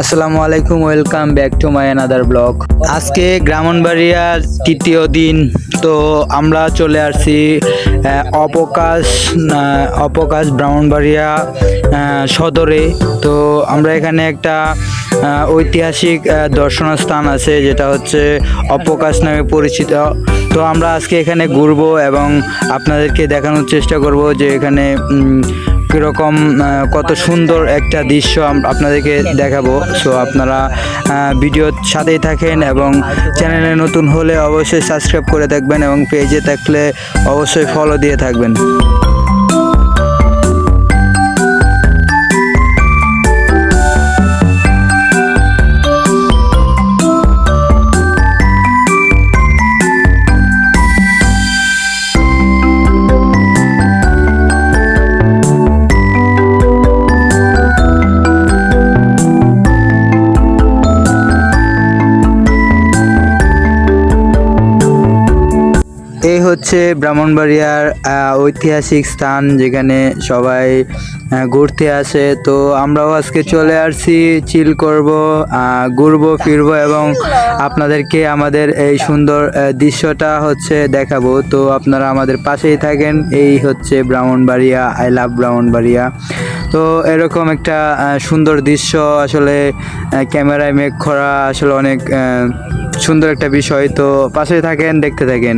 আসসালামু আলাইকুম welcome back to my another blog আজকে ব্রাহ্মণবাড়িয়ার তৃতীয় দিন তো আমরা চলে আসছি অপকাশ অপকাশ ব্রাহ্মণবাড়িয়া সদরে। তো আমরা এখানে একটা ঐতিহাসিক আহ, দর্শনীয় স্থান আছে যেটা হচ্ছে অপকাশ নামে পরিচিত। তো আমরা আজকে এখানে ঘুরবো এবং আপনাদেরকে দেখানোর চেষ্টা করব যে এখানে কীরকম কত সুন্দর একটা দৃশ্য আপনাদেরকে দেখাবো। সো আপনারা ভিডিওর সাথেই থাকেন এবং চ্যানেলে নতুন হলে অবশ্যই সাবস্ক্রাইব করে থাকবেন এবং পেজে থাকলে অবশ্যই ফলো দিয়ে থাকবেন। এই হচ্ছে ব্রাহ্মণবাড়িয়ার ঐতিহাসিক স্থান যেখানে সবাই ঘুরতে আসে। তো আমরাও আজকে চলে আসছি চিল করব ঘুরবো, ফিরবো এবং আপনাদেরকে আমাদের এই সুন্দর দৃশ্যটা হচ্ছে দেখাবো। তো আপনারা আমাদের পাশেই থাকেন, এই হচ্ছে ব্রাহ্মণবাড়িয়া আই লাভ ব্রাহ্মণবাড়িয়া। তো এরকম একটা সুন্দর দৃশ্য আসলে ক্যামেরায় মেক করা আসলে অনেক সুন্দর একটা বিষয়। তো পাশেই থাকেন, দেখতে থাকেন।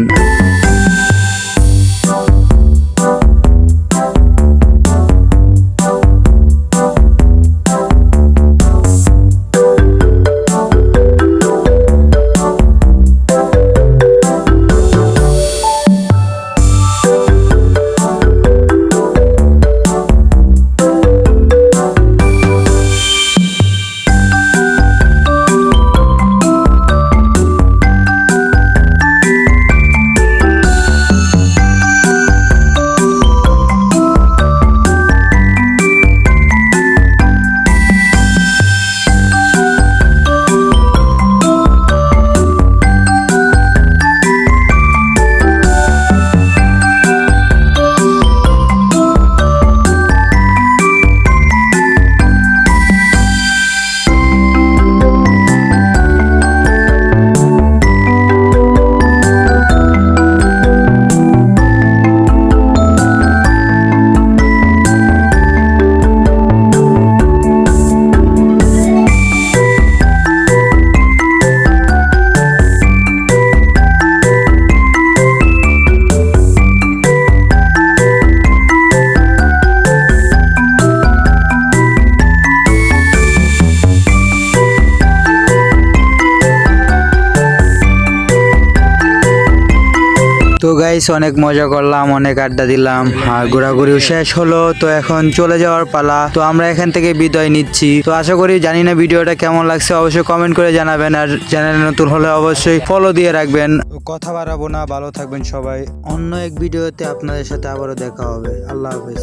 তো গাইস অনেক মজা করলাম, অনেক আড্ডা দিলাম, আর ঘোরাঘুরিও শেষ হলো, তো এখন চলে যাওয়ার পালা। তো আমরা এখান থেকে বিদায় নিচ্ছি। তো আশা করি জানি না ভিডিওটা কেমন লাগছে, অবশ্যই কমেন্ট করে জানাবেন, আর চ্যানেলে নতুন হলে অবশ্যই ফলো দিয়ে রাখবেন। কথা বাড়াবো না, ভালো থাকবেন সবাই। অন্য এক ভিডিওতে আপনাদের সাথে আবারও দেখা হবে। আল্লাহ হাফেজ।